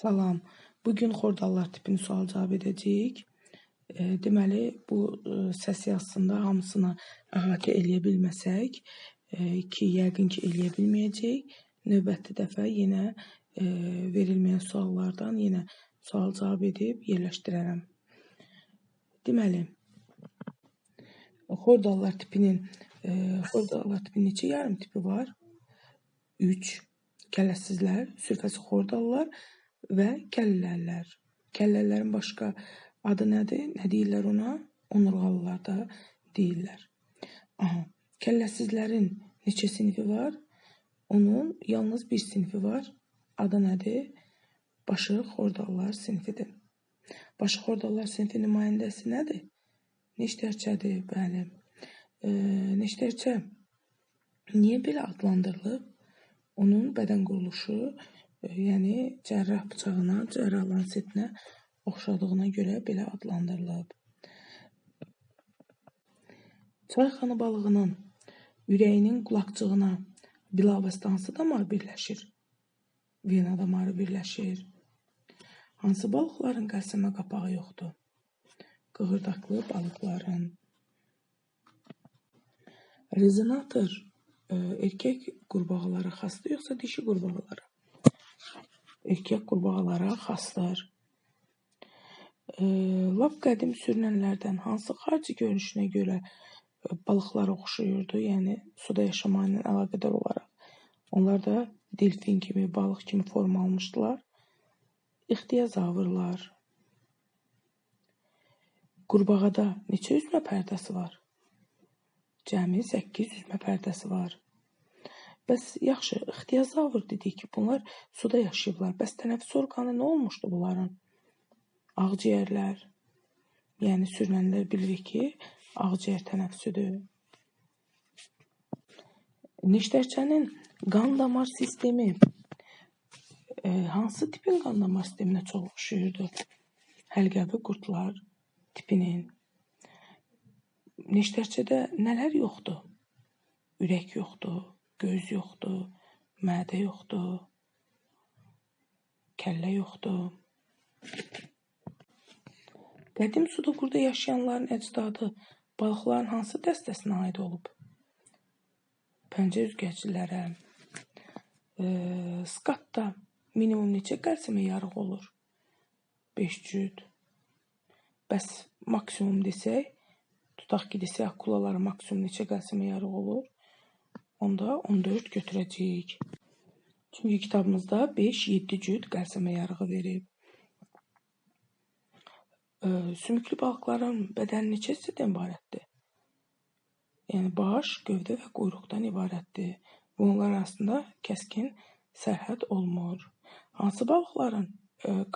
Salam. Bugün xordallar tipini sual cavab edəcəyik. E, deməli, bu e, səs yazısında hamısını əhatə eləyə bilməsək, e, ki, yəqin ki, eləyə bilməyəcəyik. Növbəti dəfə yenə e, verilməyən suallardan yenə sual cavab edib yerləşdirərəm. Deməli, xordallar tipinin e, xordallar tipinin neçə yarım tipi var? 3 kələssizlər, sürfəsi xordallar və kəllələr. Kəllələrin başqa adı nədir? Nə deyirlər ona? Onurğalılar da deyirlər. Aha, kəlləsizlərin neçə sinifi var? Onun yalnız bir sinifi var. Adı nədir? Başı xordallar sinifidir. Başı xordallar sinifi nümayəndəsi nədir? Neştərçədir, bəli. E, neştərçə niyə belə adlandırılıb? Onun bədən quruluşu yəni cərrah bıçağına, cərrah lansetinə oxşadığına görə belə adlandırılıb. Çayxana balığının ürəyinin qulaqcığına bilavasitə hansı damar birləşir? Vena damarı birləşir. Hansı balıqların qəlsəmə qapağı yoxdur? Qığırdaqlı balıqların. Rezonator e, erkək qurbağalara xasdır yoxsa dişi qurbağalara? Erkək qurbağalara xasdır. E, lap qədim sürünənlərdən hansı xarici görünüşünə görə e, balıqlara oxşayırdı, yəni suda yaşamağı ilə əlaqədar olaraq. Onlar da delfin kimi, balıq kimi forma almışdılar. İxtiyazavrlar. Qurbağada neçə üzmə pərdəsi var? Cəmi 8 üzmə pərdəsi var. Bəs yaxşı, ixtiyazavr dedik ki, bunlar suda yaşayıblar. Bəs tənəffüs orqanı nə olmuşdu bunların? Ağciyərlər. Yəni sürünənlər bilirik ki, ağciyər tənəffüsüdür. Neştərçənin qan damar sistemi e, hansı tipin qan damar sisteminə çox oxşayırdı? Həlqəvi qurdlar tipinin. Neştərçədə nələr yoxdur? Ürək yoxdur, göz yoxdur, mədə yoxdur, kəllə yoxdur. Qədim suda qurda yaşayanların əcdadı balıqların hansı dəstəsinə aid olub? Pəncə üzgəclərə. E, skatda minimum neçə qəlsəmə yarıq olur? 5 cüt. Bəs maksimum desək, tutaq ki, desək akulalara maksimum neçə qəlsəmə yarıq olur? Onda 14 götürəcəyik. Çünki kitabımızda 5-7 cüt qəlsəmə yarığı verib. Sümüklü balıqların bədəni neçə hissədən ibarətdir? Yəni baş, gövdə və quyruqdan ibarətdir. Bunlar arasında kəskin sərhəd olmur. Hansı balıqların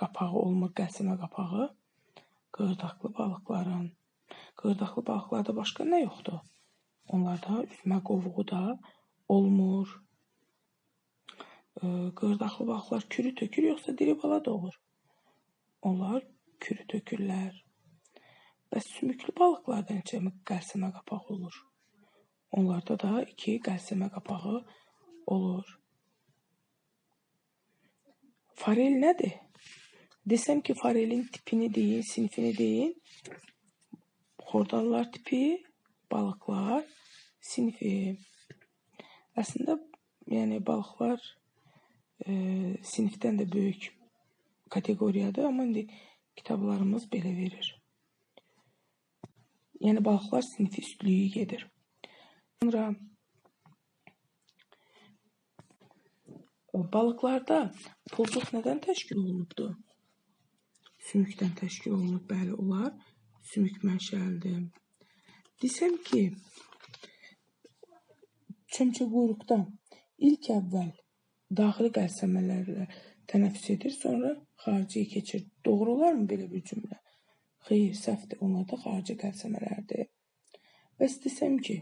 qapağı olmur, qəlsəmə qapağı? Qırdaqlı balıqların. Qırdaqlı balıqlarda başqa nə yoxdur? Onlarda üzmə qovuğu da olmur. Qırdaqlı balıqlar kürü tökür yoxsa diri bala doğur? Onlar kürü tökürlər. Bəs sümüklü balıqlarda neçə qəlsəmə qapağı olur? Onlarda da iki qəlsəmə qapağı olur. Farel nədir? Desəm ki, farelin tipini deyin, sinifini deyin. Xordallar tipi, balıqlar sinifi. Əslində, yəni balıqlar e, sinifdən də böyük kateqoriyadır, amma indi kitablarımız belə verir. Yəni balıqlar sinifi üstlüyü gedir. Sonra balıqlarda pulcuq nədən təşkil olunubdur? Sümükdən təşkil olunub, bəli, onlar sümük mənşəlidir. Desəm ki, Çömçəquyruqda ilk əvvəl daxili qəlsəmələrlə tənəffüs edir, sonra xariciyə keçir. Doğru olarmı belə bir cümlə? Xeyr, səhvdir. Onlar da xarici qəlsəmələrdir. Bəs desəm ki,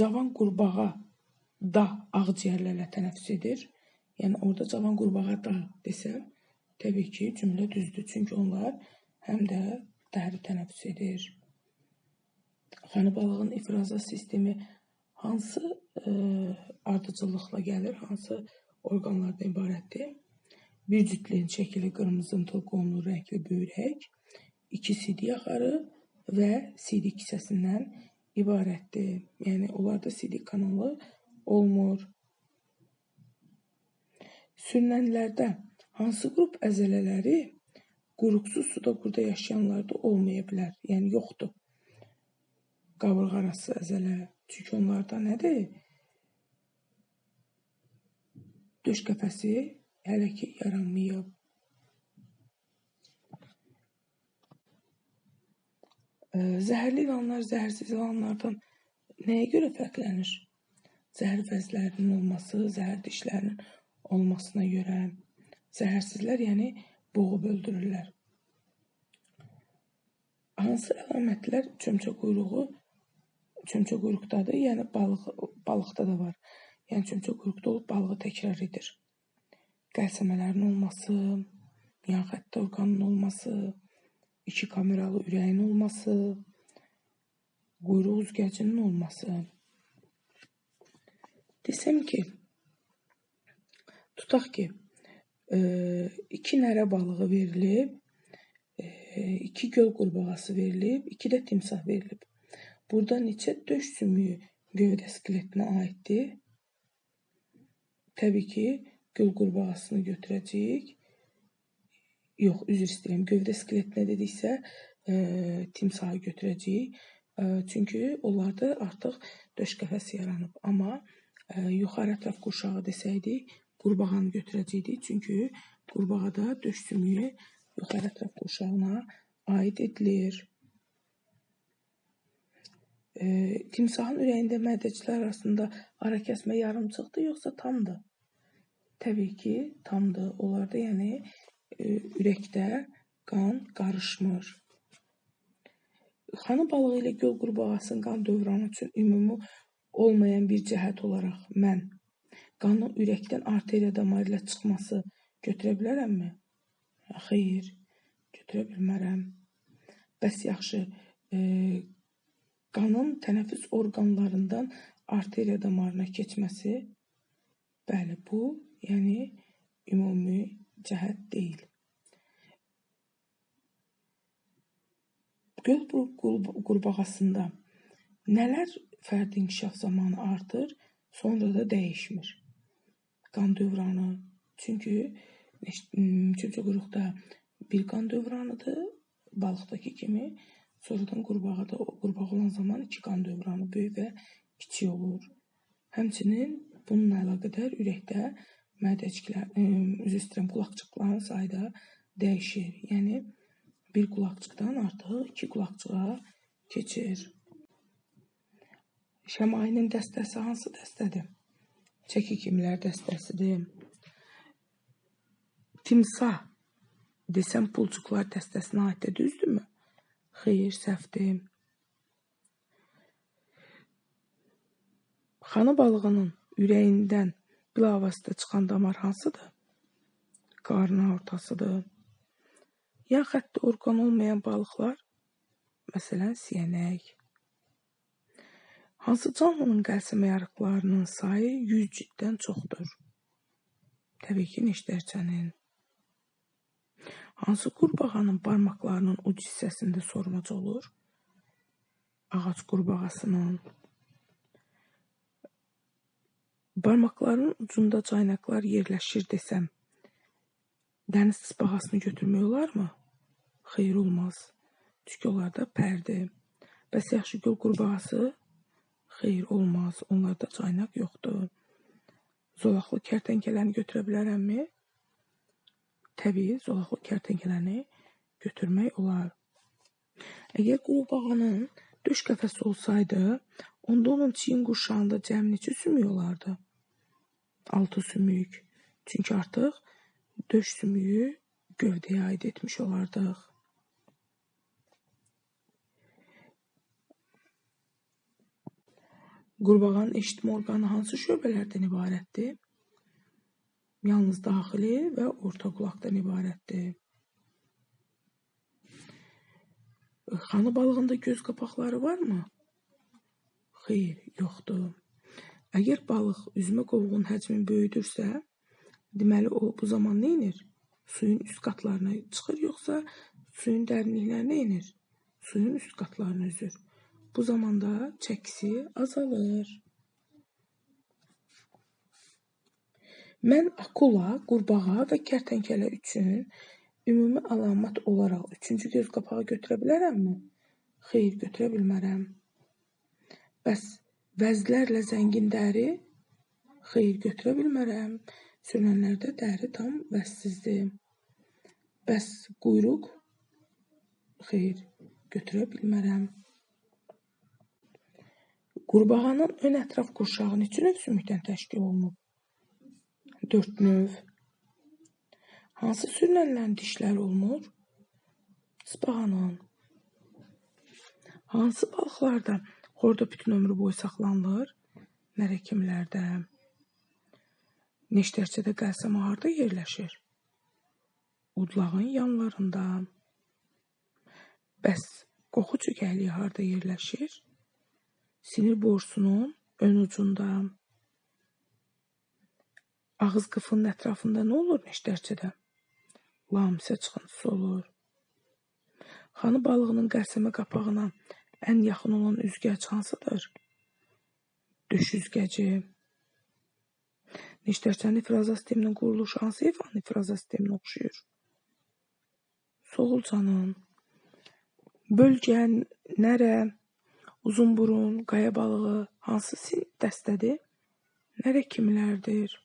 cavan qurbağa da ağciyərlərlə tənəffüs edir. Yəni orada cavan qurbağa da desəm, təbii ki, cümlə düzdür. Çünki onlar həm də dəri tənəffüs edir. Xəni balığın ifraza sistemi hansı e, ardıcıllıqla gəlir, hansı orqanlardan ibarətdir. Bir cütlüyün şəkili qırmızımtıl qonlu rəngli böyrək, iki CD axarı və CD kisəsindən ibarətdir. Yəni onlarda CD kanalı olmur. Sürünənlərdə hansı qrup əzələləri quruqsuz suda burada yaşayanlarda olmaya bilər? Yəni yoxdur. Qabırğa arası əzələ. Çünki onlarda nədir? Döş qəfəsi hələ ki yaranmayıb. Zəhərli ilanlar zəhərsiz ilanlardan nəyə görə fərqlənir? Zəhər vəzlərinin olması, zəhər dişlərinin olmasına görə. Zəhərsizlər yəni boğub öldürürlər. Hansı əlamətlər çömçə quyruğu çömçə quyruqdadır? Yəni balıq balıqda da var. Yəni çömçə quyruqda olub balığı təkrar edir. Qəlsəmələrin olması, yan xətti orqanın olması, iki kameralı ürəyin olması, quyruq üzgəcinin olması. Desəm ki, tutaq ki, e, iki nərə balığı verilib, e, iki göl qurbağası verilib, iki də timsah verilib. Burada neçə döş sümüyü gövdə skeletinə aiddir? Təbii ki, göl qurbağasını götürəcəyik. Yox, üzr istəyirəm. Gövdə skeletinə dediksə, e, timsahı götürəcəyik. E, çünki onlarda artıq döş qəfəsi yaranıb. Amma e, yuxarı ətraf qurşağı desəydik, qurbağanı götürəcəkdik. Çünki qurbağada döş sümüyü yuxarı ətraf qurşağına aid edilir. Timsahın ürəyində mədəcilər arasında ara kəsmə yarımçıqdır, yoxsa tamdır? Təbii ki, tamdır. Onlarda yəni e, ürəkdə qan qarışmır. Xanı balığı ilə göl qurbağasının qan dövranı üçün ümumi olmayan bir cəhət olaraq mən qanın ürəkdən arteriya damarı ilə çıxması götürə bilərəmmi? Xeyr, götürə bilmərəm. Bəs yaxşı, e, qanın tənəffüs orqanlarından arteriya damarına keçməsi, bəli, bu, yəni ümumi cəhət deyil. Göl qurbağasında nələr fərdi inkişaf zamanı artır, sonra da dəyişmir? Qan dövranı. Çünki çöpçə quyruqda bir qan dövranıdır, balıqdakı kimi. Sonradan qurbağada qurbağa olan zaman iki qan dövranı böyük və kiçik olur. Həmçinin bununla əlaqədar ürəkdə mədəciklər, üzr istəyirəm, qulaqçıqların sayı da dəyişir. Yəni bir qulaqçıqdan artıq iki qulaqçığa keçir. Şəmainin dəstəsi hansı dəstədir? Çəki kimlər dəstəsidir? Timsah desəm pulcuqlar dəstəsinə aiddir, düzdürmü? Xeyr, səhvdir. Xana balığının ürəyindən bilavasitə çıxan damar hansıdır? Qarın ortasıdır. Yan xətti orqan olmayan balıqlar, məsələn, siyənək. Hansı canlının qəlsəmə yarıqlarının sayı 100 ciddən çoxdur? Təbii ki, neştərçənin. Hansı qurbağanın barmaqlarının uc hissəsində sormac olur? Ağac qurbağasının. Barmaqlarının ucunda caynaqlar yerləşir desəm, dəniz tısbağasını götürmək olarmı? Xeyr olmaz. Çünki onlarda pərdir. Bəs yaxşı göl qurbağası? Xeyr olmaz. Onlarda caynaq yoxdur. Zolaqlı kərtənkələni götürə bilərəmmi? Təbii zolaqlı kərtənkələni götürmək olar. Əgər qurbağanın döş qəfəsi olsaydı, onda onun çiyin qurşağında cəmi neçə sümük olardı? 6 sümük. Çünki artıq döş sümüyü gövdəyə aid etmiş olardıq. Qurbağanın eşitmə orqanı hansı şöbələrdən ibarətdir? Yalnız daxili və orta qulaqdan ibarətdir. Xanı balığında göz qapaqları varmı? Xeyr, yoxdur. Əgər balıq üzmə qovuğun həcmi böyüdürsə, Deməli o bu zaman nə edir? Suyun üst qatlarına çıxır yoxsa suyun dərinliklərinə enir? Suyun üst qatlarına üzür. Bu zamanda çəkisi azalır. Mən akula, qurbağa və kərtənkələ üçün ümumi əlamət olaraq üçüncü göz qapağı götürə bilərəmmi? Xeyr, götürə bilmərəm. Bəs vəzlərlə zəngin dəri? Xeyr, götürə bilmərəm. Sürünənlərdə dəri tam vəzsizdir. Bəs quyruq? Xeyr, götürə bilmərəm. Qurbağanın ön ətraf qurşağı neçə növ sümükdən təşkil olunub? 4 növ. Hansı sürünənlərin dişləri olmur? Spanın. Hansı balıqlarda xorda bütün ömrü boyu saxlanılır? Nərəkimlərdə. Neştərçədə qəlsəm harda yerləşir? Udlağın yanlarında. Bəs qoxu cügərliyi harda yerləşir? Sinir borusunun ön ucunda. Ağız qıfının ətrafında nə olur neştərçədə? Lamisə çıxıntısı olur. Xanı balığının qəlsəmə qapağına ən yaxın olan üzgəc hansıdır? Döş üzgəci. Neştərçənin ifraza sisteminin quruluşu hansı heyvanın ifraza sisteminə oxşuyur? Soğulcanın. Bölgə, nərə, Uzunburun, qaya balığı hansı dəstədir? Nərə kimlərdir?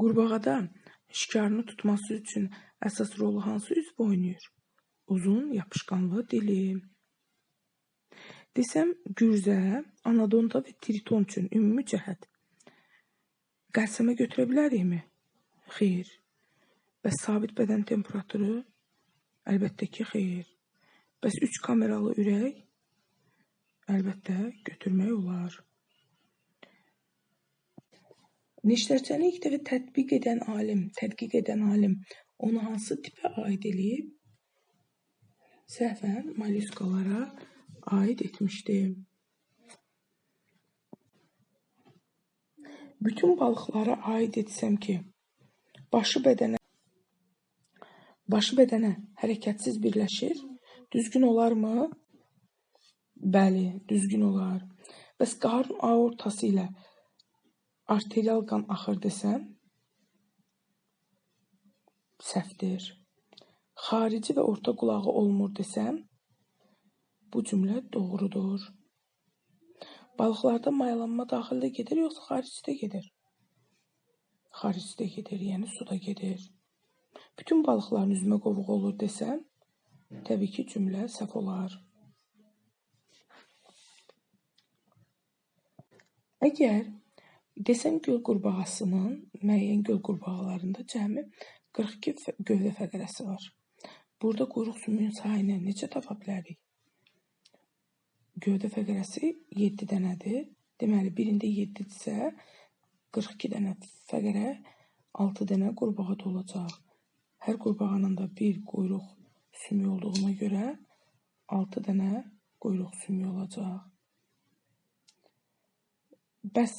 Qurbağada şikarını tutması üçün əsas rolu hansı üzv oynayır? Uzun, yapışqanlı dili. Desəm, gürzə, anadonta və triton üçün ümumi cəhət qəlsəmə götürə bilərikmi? Xeyr. Bəs sabit bədən temperaturu Əlbəttə ki, xeyr. Bəs üç kameralı ürək? Əlbəttə, götürmək olar. Neştərçəni ilk dəfə tətbiq edən alim, tədqiq edən alim onu hansı tipə aid eləyib? Səhvən mollyuskalara aid etmişdi. Bütün balıqlara aid etsəm ki, başı bədənə Başı bədənə hərəkətsiz birləşir. Düzgün olarmı? Bəli, düzgün olar. Bəs qarın aortası ilə arterial qan axır desəm? Səhvdir. Xarici və orta qulağı olmur desəm? Bu cümlə doğrudur. Balıqlarda mayalanma daxildə gedir yoxsa xaricdə gedir? Xaricdə gedir, yəni suda gedir. Bütün balıqların üzmə qovuğu olur desəm, təbii ki, cümlə səhv olar. Əgər desəm göl qurbağasının müəyyən göl qurbağalarında cəmi 42 gövdə fəqərəsi var. Burada quyruq sümüyün sayını necə tapa bilərik? Gövdə fəqərəsi 7 dənədir. Deməli, birində 7-dirsə, 42 dənə fəqərə, 6 dənə qurbağa da olacaq. Hər qurbağanın da bir quyruq sümüyü olduğuna görə 6 dənə quyruq sümüyü olacaq. Bəs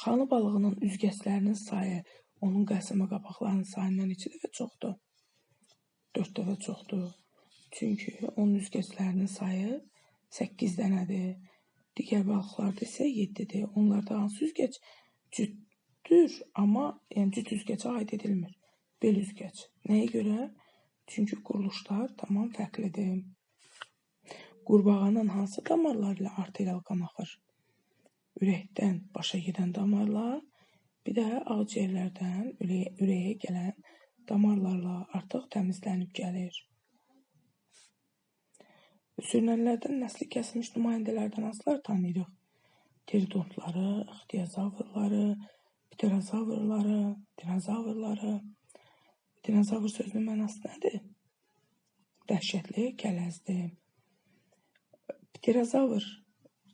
xanı balığının üzgəclərinin sayı onun qəlsəmə qapaqlarının sayından neçə dəfə çoxdur? 4 dəfə çoxdur. Çünki onun üzgəclərinin sayı 8 dənədir. Digər balıqlarda isə 7-dir. Onlarda hansı üzgəc cütdür, amma yəni cüt üzgəcə aid edilmir. Bel üzgəc. Nəyə görə? Çünki quruluşlar tamam fərqlidir. Qurbağanın hansı damarları ilə arterial qan axır? Ürəkdən başa gedən damarlar, bir də ağciyərlərdən ürəyə, ürəyə gələn damarlarla artıq təmizlənib gəlir. Sürünənlərdən nəsli kəsilmiş nümayəndələrdən hansıları tanıyırıq? Pterodontları, ixtiyozavrları, pterozavrları, dinozavrları, Dinozavr sözünün mənası nədir? Dəhşətli kələzdir. Pterozavr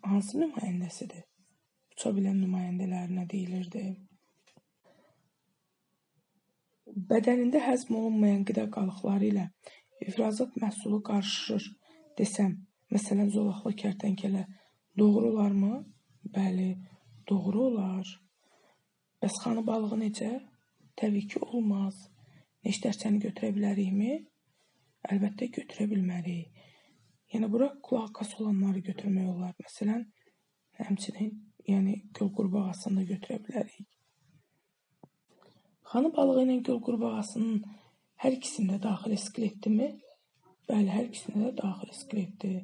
hansı nümayəndəsidir? Uça bilən nümayəndələrinə deyilirdi. Bədənində həzm olunmayan qida qalıqları ilə ifrazat məhsulu qarışır desəm, məsələn, zolaqlı kərtənkələ doğrularmı? Bəli, Doğru olar. Bəs xanı balığı necə? Təbii ki, olmaz. Neştərçəni götürə bilərikmi? Əlbəttə götürə bilmərik. Yəni bura qulaq olanları götürmək olar. Məsələn, həmçinin yəni göl qurbağasını da götürə bilərik. Xanı balığı ilə göl qurbağasının hər ikisində daxili skeletdimi? Bəli, hər ikisində də daxili skeletdir.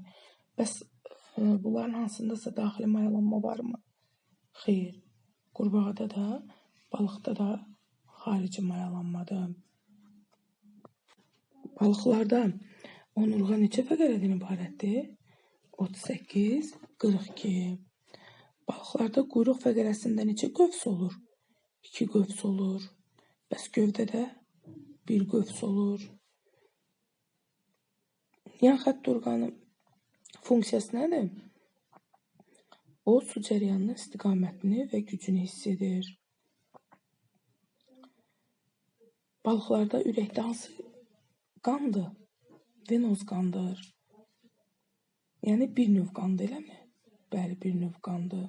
Bəs e, bunların hansındasa daxili mayalanma varmı? Xeyr. Qurbağada da, balıqda da xarici mayalanmadır. Balıqlarda onurğa neçə fəqərədən ibarətdir? 38, 42. Balıqlarda quyruq fəqərəsində neçə qövs olur? 2 qövs olur. Bəs gövdədə 1 qövs olur. Yan xətt orqanı funksiyası nədir? O su cərəyanının istiqamətini və gücünü hiss edir. Balıqlarda ürəkdə hansı qandır? Venoz qandır. Yəni bir növ qandır, eləmi? Bəli, bir növ qandır.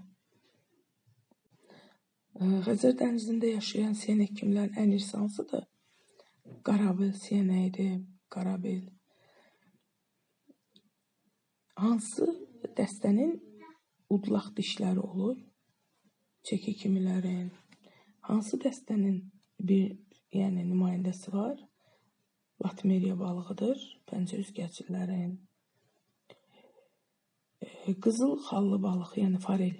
Xəzər dənizində yaşayan siyənək kimlərin ən irsi hansıdır? Qarabel siyənəyidir. Qarabel. Hansı dəstənin udlaq dişləri olur. Çəki kimilərin hansı dəstənin bir, yəni nümayəndəsi var? Latmeriya balığıdır, pəncə üzgəclərin. E, qızıl xallı balıq, yəni farel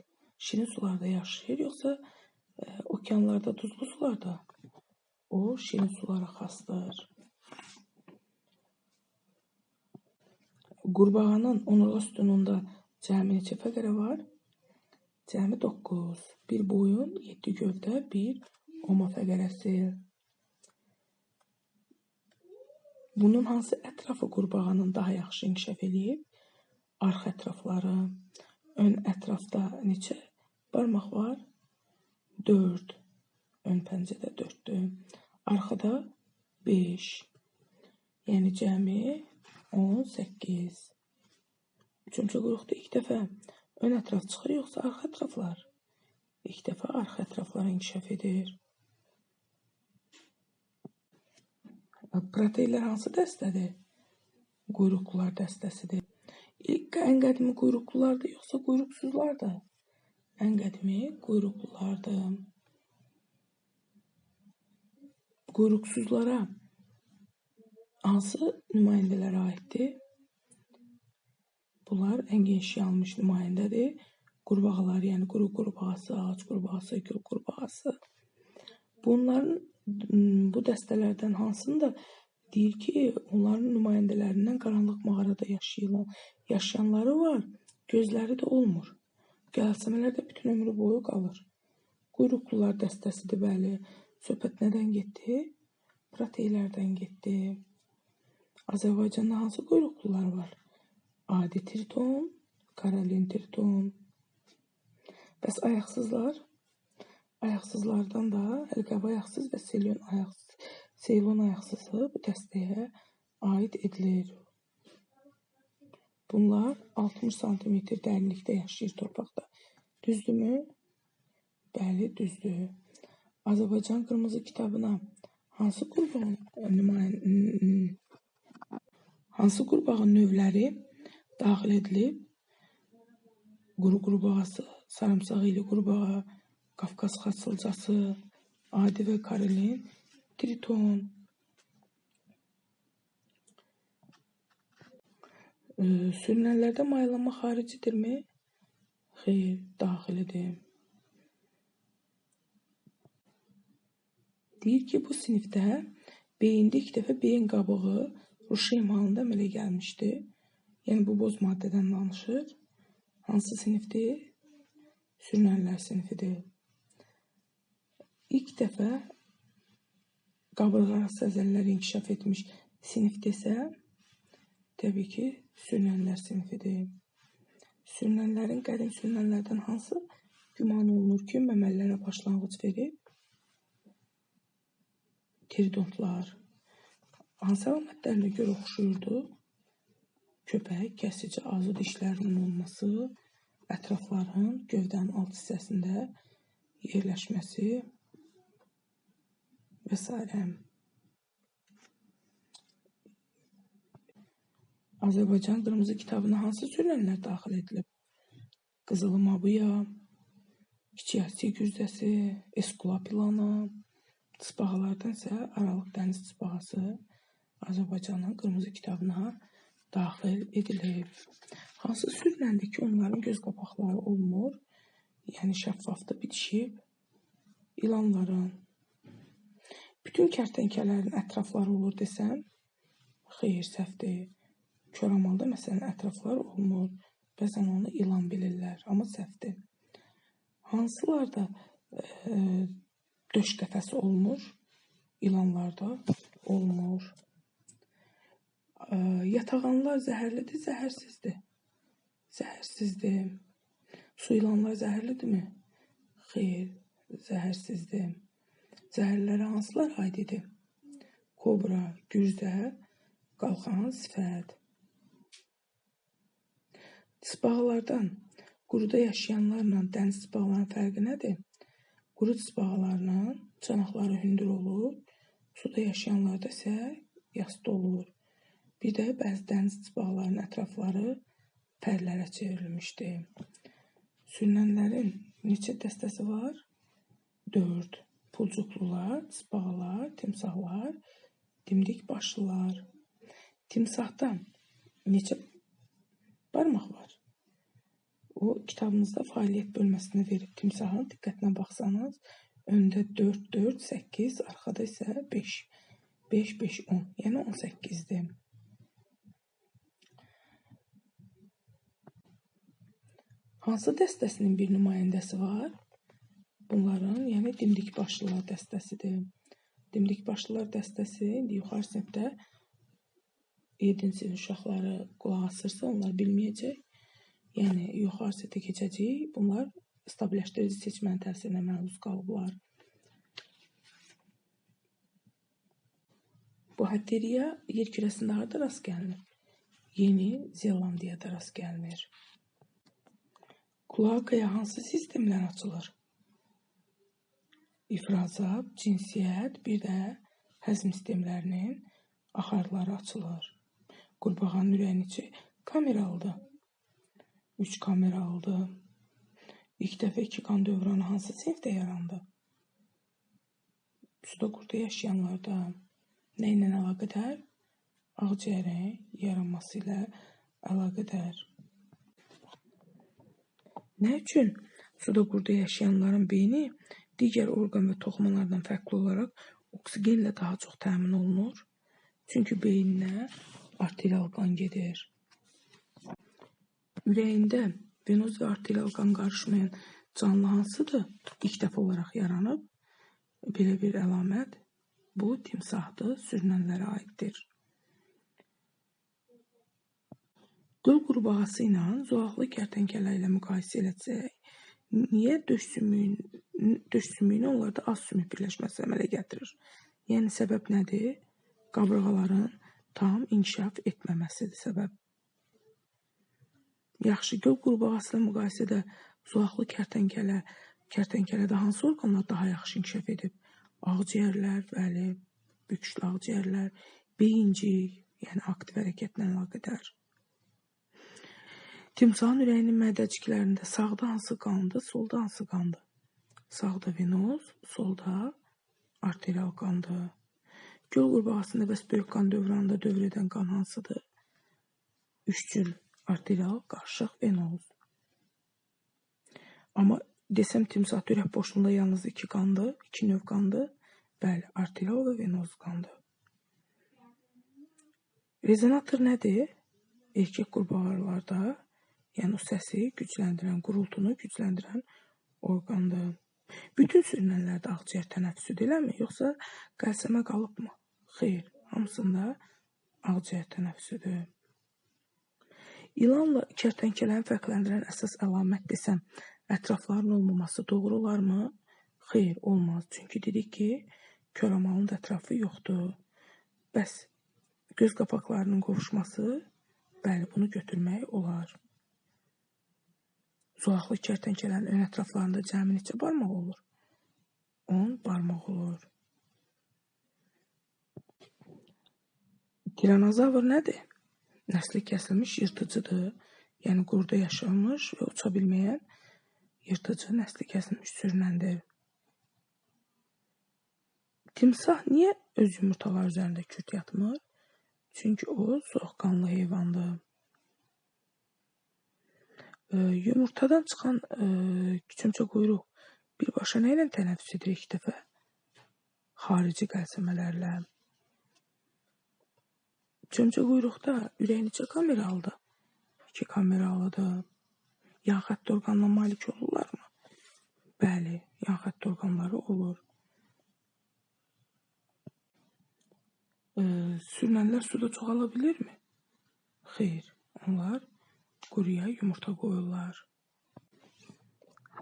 şirin sularda yaşayır, yoxsa e, okeanlarda, duzlu sularda? O şirin sulara xasdır. Qurbağanın onurğa sütununda Cəmi neçə fəqərə var? Cəmi 9. Bir boyun, 7 gövdə, 1 oma fəqərəsi. Bunun hansı ətrafı qurbağanın daha yaxşı inkişaf eləyib? Arx ətrafları. Ön ətrafda neçə barmaq var? 4. Ön pəncədə 4-dür. Arxada 5. Yəni cəmi 18. Üçüncü qrupda ilk dəfə ön ətraf çıxır, yoxsa arxa ətraflar? İlk dəfə arxa ətraflar inkişaf edir. Proteinlər hansı dəstədir? Quyruqlular dəstəsidir. İlk ən qədimi quyruqlulardır, yoxsa quyruqsuzlardır? Ən qədimi quyruqlulardır. Quyruqsuzlara hansı nümayəndələr aiddir? Bunlar ən geniş yayılmış nümayəndədir. Qurbağalar, yəni quru qurbağası, ağac qurbağası, gül qurbağası. Bunların bu dəstələrdən hansında deyir ki, onların nümayəndələrindən qaranlıq mağarada yaşayan, yaşayanları var, gözləri də olmur. Gəlsəmələr də bütün ömrü boyu qalır. Quyruqlular dəstəsidir, bəli. Söhbət nədən getdi? Proteylərdən getdi. Azərbaycanda hansı quyruqlular var? Adi triton, Karolin triton. Bəs ayaqsızlar? Ayaqsızlardan da Əlqəb ayaqsız və Selyon ayaqsız, Seylon ayaqsızı bu dəstəyə aid edilir. Bunlar 60 sm dərinlikdə yaşayır torpaqda. Düzdürmü? Bəli, düzdür. Azərbaycan qırmızı kitabına hansı qurbağın nümayən hansı qurbağın növləri daxil edilib. Quru qurbağası, sarımsağı ilə qurbağa, Qafqaz xasılcası, adi və karolin, e, sürünənlərdə maylanma xaricidirmi? Xeyr, daxilidir. Deyir ki, bu sinifdə beyində ilk dəfə beyin qabığı Ruşeym halında əmələ gəlmişdi. Yəni bu boz maddədən danışır. Hansı sinifdir? Sürünənlər sinifidir. İlk dəfə qabırğa arası əzələləri inkişaf etmiş sinifdə isə təbii ki, sürünənlər sinifidir. Sürünənlərin qədim sürünənlərdən hansı güman olunur ki, məməlilərə başlanğıc verib? Tridontlar. Hansı əlamətlərinə görə oxşuyurdu? köpək, kəsici ağzı dişlərinin olması, ətrafların gövdənin alt hissəsində yerləşməsi s. Azərbaycan qırmızı kitabına hansı sürünənlər daxil edilib? Qızılı Mabuya, Kiçik Asiya gürzəsi, Eskula planı, Tısbağalardan isə Aralıq dəniz tısbağası Azərbaycanın qırmızı kitabına daxil edilib. Hansı sürünəndə ki, onların göz qapaqları olmur, yəni şəffafdır, bitişib. İlanların, bütün kərtənkələrin ətrafları olur desəm, xeyr, səhvdir. Koramalda məsələn ətraflar olmur. Bəzən onu ilan bilirlər, amma səhvdir. Hansılarda e, döş qəfəsi olmur, ilanlarda olmur. Yatağanlar zəhərlidir, zəhərsizdir. Zəhərsizdir. Su ilanlar zəhərlidirmi? Xeyr, zəhərsizdir. Zəhərlərə hansılar aid idi? Kobra, gürzə, qalxan, sifət. Tısbağalardan quruda yaşayanlarla dəniz tısbağalarının fərqi nədir? Quru tısbağalarının çanaqları hündür olur, suda yaşayanlarda isə yastı olur. Bir də bəzi dəniz tısbağalarının ətrafları pərlərə çevrilmişdir. Sürünənlərin neçə dəstəsi var? 4. Pulcuqlular, tısbağalar, timsahlar, dimdik başlılar. Timsahda neçə barmaq var? O kitabınızda fəaliyyət bölməsində verib timsahın diqqətinə baxsanız, öndə 4, 4, 8, arxada isə 5. 5, 5, 10. Yəni 18-dir. Hansı dəstəsinin bir nümayəndəsi var? Bunların, yəni dimdik başlılar dəstəsidir. Dimdik başlılar dəstəsi indi yuxarı sinifdə 7-ci sinif uşaqları qulaq asırsa, onlar bilməyəcək. Yəni yuxarı setə keçəcəyik. Bunlar stabilləşdirici seçmənin təsirinə məruz qalıblar. Bu bakteriya yer kürəsində harda rast gəlinir? Yeni Zelandiyada rast gəlinir. Kloakaya hansı sistemlər açılır? İfrazat, cinsiyyət, bir də həzm sistemlərinin axarları açılır. Qurbağanın ürəyini içi kameralıdır. 3 kamera aldı. İlk dəfə iki qan dövranı hansı sinifdə yarandı? Suda qurda yaşayanlarda nə ilə əlaqədar? Ağciyərin yaranması ilə əlaqədar. Nə üçün suda qurda yaşayanların beyni digər orqan və toxumalardan fərqli olaraq oksigenlə daha çox təmin olunur? Çünki beyninə arterial qan gedir. Ürəyində venoz və arterial qan qarışmayan canlı hansıdır? İlk dəfə olaraq yaranıb. Belə bir əlamət bu timsahdır, sürünənlərə aiddir. Göl qurbağası ilə zolaqlı kərtənkələ ilə müqayisə etsək, niyə döş sümüyün, döş sümüyünə onlarda az sümük birləşməsi əmələ gətirir? Yəni səbəb nədir? Qabırğaların tam inkişaf etməməsidir səbəb. Yaxşı, göl qurbağası ilə müqayisədə zolaqlı kərtənkələ, kərtənkələdə hansı orqanlar daha yaxşı inkişaf edib? Ağciyərlər, bəli, büküşlü ağciyərlər, beyincik, yəni aktiv hərəkətlə əlaqədar. Timsahın ürəyinin mədəciklərində sağda hansı qandır, solda hansı qandır? Sağda venoz, solda arterial qandır. Göl qurbağasında bəs böyük qan dövranında dövr edən qan hansıdır? Üçcül arterial, qarışıq, venoz. Amma desəm timsah ürək boşluğunda yalnız iki qandır, iki növ qandır. Bəli, arterial və venoz qandır. Rezonator nədir? Erkək qurbağalarda, yəni o səsi gücləndirən, qurultunu gücləndirən orqandır. Bütün sürünənlərdə ağciyər tənəffüsüdür, eləmi? Yoxsa qəlsəmə qalıbmı? Xeyr, hamısında ağciyər tənəffüsüdür. İlanla kərtənkələni fərqləndirən əsas əlamət desəm, ətrafların olmaması doğru olarmı? Xeyr, olmaz. Çünki dedik ki, koramalın da ətrafı yoxdur. Bəs göz qapaqlarının qovuşması, bəli, bunu götürmək olar. Zolaqlı kərtənkələnin ön ətraflarında cəmi neçə barmaq olur? 10 barmaq olur. Tiranozavr nədir? Nəsli kəsilmiş yırtıcıdır. Yəni qurda yaşamış və uça bilməyən yırtıcı nəsli kəsilmiş sürünəndir. Timsah niyə öz yumurtaları üzərində küt yatmır? Çünki o soğuqqanlı heyvandır. E, yumurtadan çıxan e, küçümçə quyruq birbaşa nə ilə tənəffüs edir ilk dəfə? Xarici qəlsəmələrlə. Çömçə quyruqda ürək neçə kameralıdır? 2 kameralıdır. Yan xətt orqanına malik olurlarmı? Bəli, yan xətt orqanları olur. E, sürünənlər suda çoxala bilirmi? Xeyr, onlar quruya yumurta qoyurlar.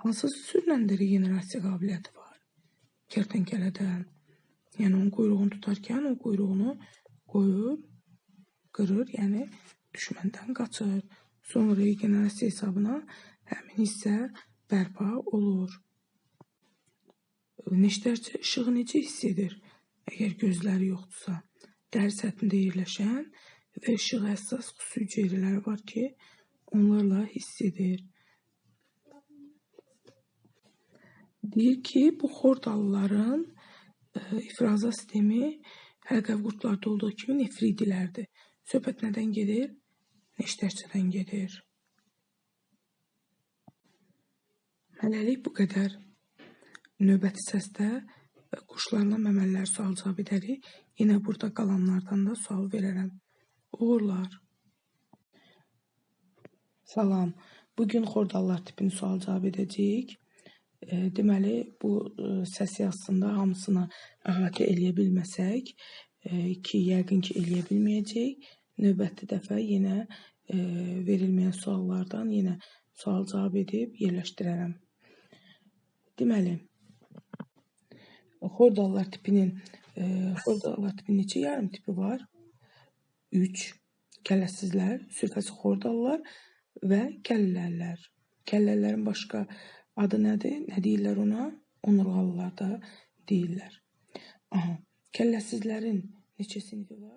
Hansı sürünəndə regenerasiya qabiliyyəti var? Kertenkələdən. Yəni onun quyruğunu tutarkən o quyruğunu qoyur, qırır, yəni düşməndən qaçır. Sonra regenerasiya hesabına həmin hissə bərpa olur. Neştərçi işığı necə hiss edir? Əgər gözləri yoxdursa, dəri səthində yerləşən və işığa həssas xüsusi hüceyrələri var ki, onlarla hiss edir. Deyir ki, bu xordalıların e, ifraza sistemi həlqəvi qurdlarda olduğu kimi nefridilərdir. Söhbət nədən gedir? Neştərçidən gedir. Hələlik bu qədər. Növbəti səsdə e, quşlarla məməlilər sual cavab edərik. Yenə burada qalanlardan da sual verərəm. Uğurlar. Salam. Bugün xordallar tipini sual cavab edəcəyik. E, deməli, bu e, səs yazısında hamısını əhatə eləyə bilməsək, e, ki, yəqin ki, eləyə bilməyəcəyik. Növbəti dəfə yenə e, verilməyən suallardan yenə sual cavab edib yerləşdirərəm. Deməli, xordallar tipinin e, xordallar tipinin neçə yarım tipi var? 3 kələssizlər, sürfəsi xordallar və kəllələr. Kəllələrin başqa adı nədir? Nə deyirlər ona? Onurğalılar da deyirlər. Aha, kəlləsizlərin neçə sinifi var?